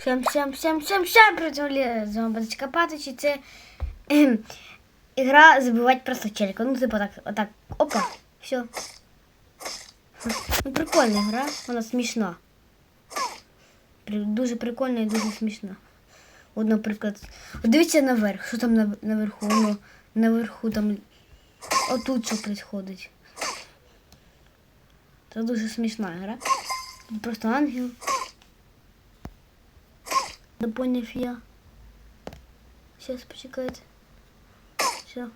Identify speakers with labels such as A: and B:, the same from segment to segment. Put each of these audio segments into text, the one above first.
A: Всем, всем, всем, всем, всем привіт, з вами Баточка Патичі. Це ем, ігра забивати просто челика. Ну, типу так, опа, все. Ну, прикольна гра, вона смішна. Дуже прикольна і дуже смішна. От, наприклад, от дивіться наверх, що там на- наверху, ну, наверху там, отут що відбувається. Це дуже смішна гра. Просто ангел. Да поняв я. Сейчас почекайте. Все.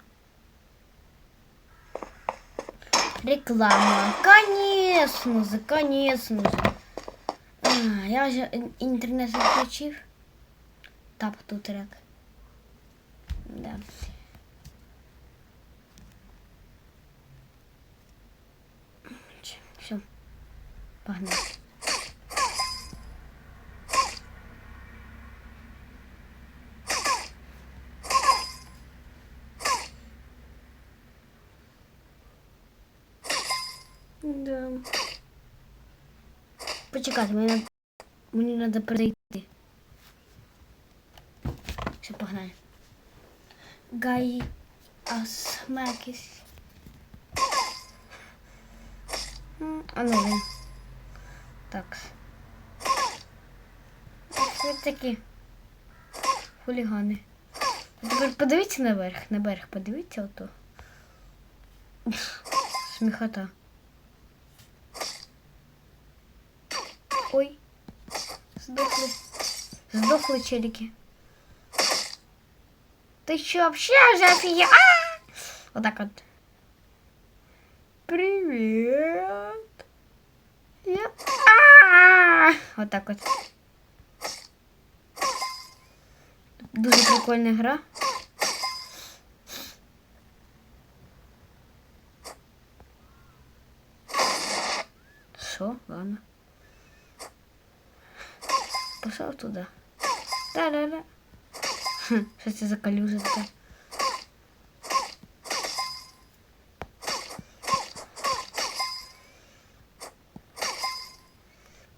A: Реклама. Конечно же, конечно же. А, я вже ін- інтернет відключив. Тап тут трек. Да. Все. Погнали. Почекайте, мені мені надо перейти. Все, погнали. Гай Асмекіс. А ну він. Так. Все такі хулігани. Тепер подивіться наверх, наверх, подивіться ото. Сміхота. Ой. Сдохли. Сдохли челики. Ты что, вообще уже офигел? А! Вот так вот. Привет. Я... А! Вот так вот. Дуже прикольна гра. Що? Ладно. Пошел туда. Да-да-да. Хм, Що це за калюжа така?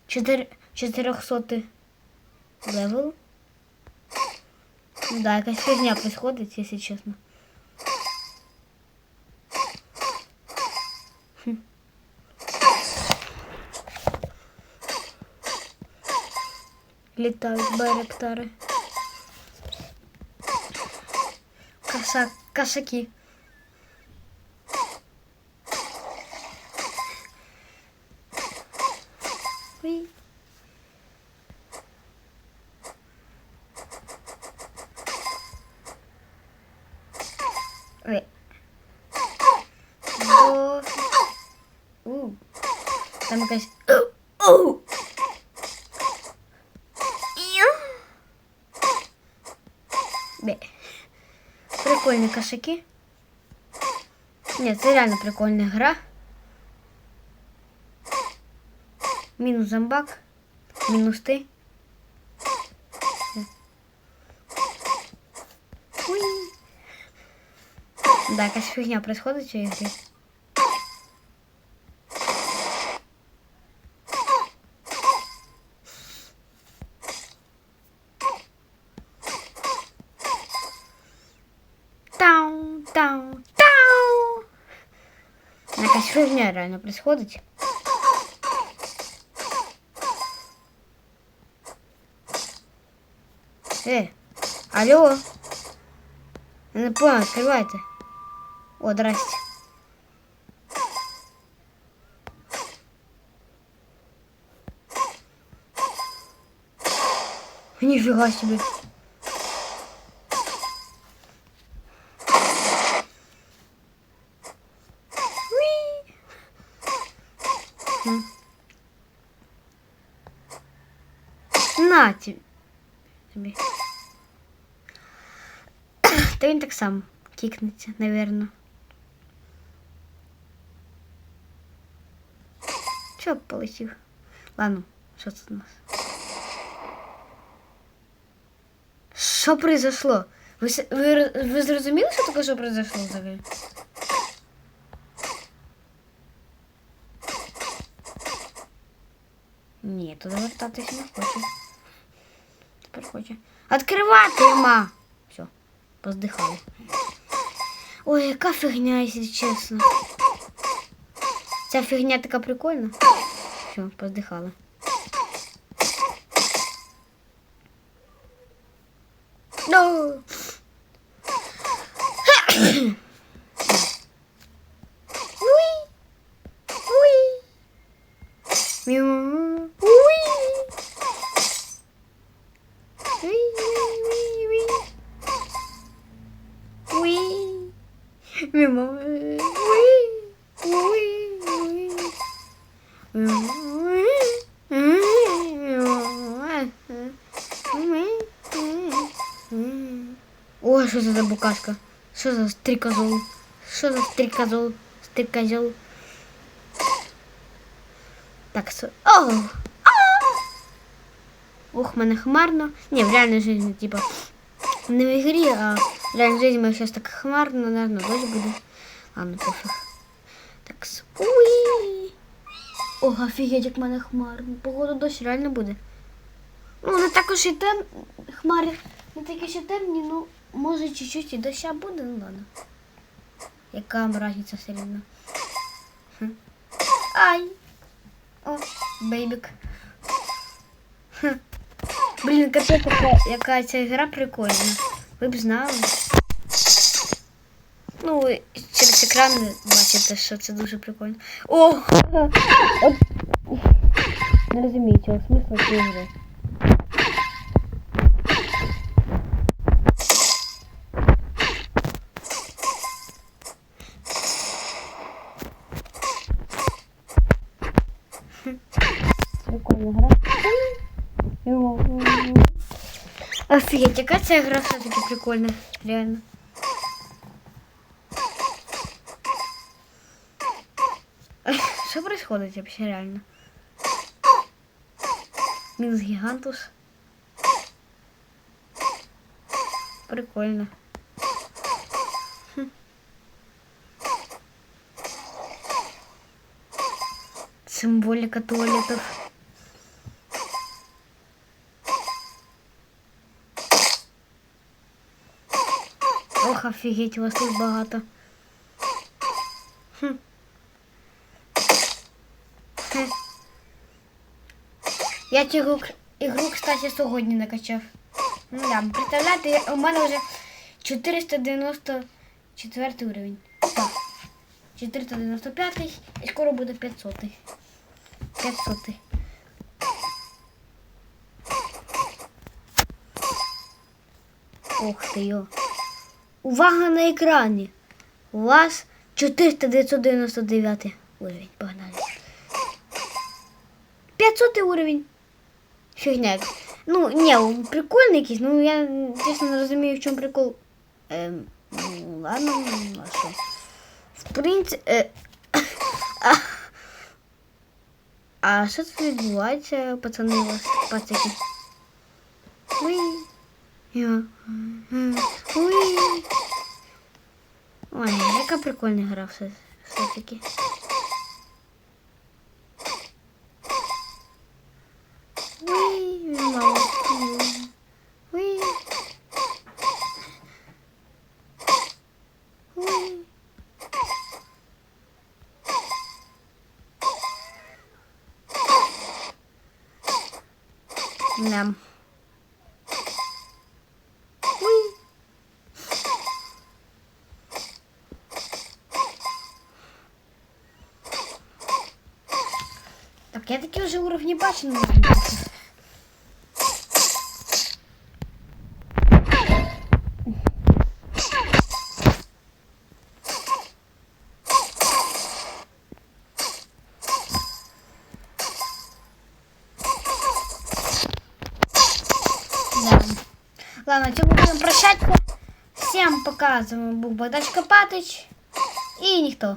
A: Чотир... Чотирьохсотий левел. Ну да, якась фігня происходит, если честно. Літають байрактари. Каса... Касаки. Ой. Ой. До... У. Там якась... Оу! Прикольні кошаки. Ні, це реально прикольна гра. Мінус зомбак. Мінус ти. Да, якась фігня происходит в цій. Фігня реально происходить. Э, алло. Я не понял, открывайте. О, здрасте. Нифига себе. Тобі. Та він так само кікнеться, навірно. Чого полетів? Ладно, що це у нас? Що произошло? Ви, ви, ви зрозуміли, що таке, що произошло взагалі? Ні, туди вертатись не хочу. Хоче. Откривати ма. Все, поздихали. Ой, яка фігня, якщо чесно. Ця фігня така прикольна. Все, поздихали. Ну. Уй. Уй. Мяу. Уй. Уй, уй, уй, уй. Уй. Мяу. Уй. Уй, уй. Це за букашка? Що за стрікозол? Що за стрікозол? Стрікозол? Так, со... О! Ух, мене хмарно. Не, в реальной жизни, типа, не в игре, а в реальной жизни мы сейчас так хмарно, наверное, дождь буде. Ладно, пофіг. Так, уй! Ох, офігеть, як мене хмарно. Погода дощ реально буде. Ну, не також і тем... хмари, не такі ще темні, ну, може чуть-чуть і доща буде, ну ладно. Яка вам разниця все рівно. Хм. Ай! О, бейбік. Хм. Блін, капець, яка, ця гра прикольна. Ви б знали. Ну, ви через екран бачите, що це дуже прикольно. О! От... Не розумію цього смисла цієї гри. Прикольна гра. Офігеть, яка ця гра все-таки прикольна, реально. Що происходит вообще реально? Минус гигантус. Прикольно. Символика туалетов. Ох, офігеть, у вас тут багато. Хм. Хм. Я цю ігру, ігру, кстати, сьогодні накачав. Ну да, представляєте, у мене вже 494 уровень. Так. 495 і скоро буде 500. 500. Ух ти йо. Увага на екрані. У вас 499 уровень. Погнали. 500 уровень. Фігня. Ну, ні, прикольний якийсь, ну я чесно не розумію, в чому прикол. Ем, ну, ладно, а що? В принципі. Е, а, а що тут відбувається, пацани у вас, пацаки? Уй. Уй. Ой, яка прикольна гра все, все-таки. Уй. Так, я такі вже уровні бачу, Ладно, цьому будемо прощатися. Всім показуємо був Богдан Копатич. І ніхто.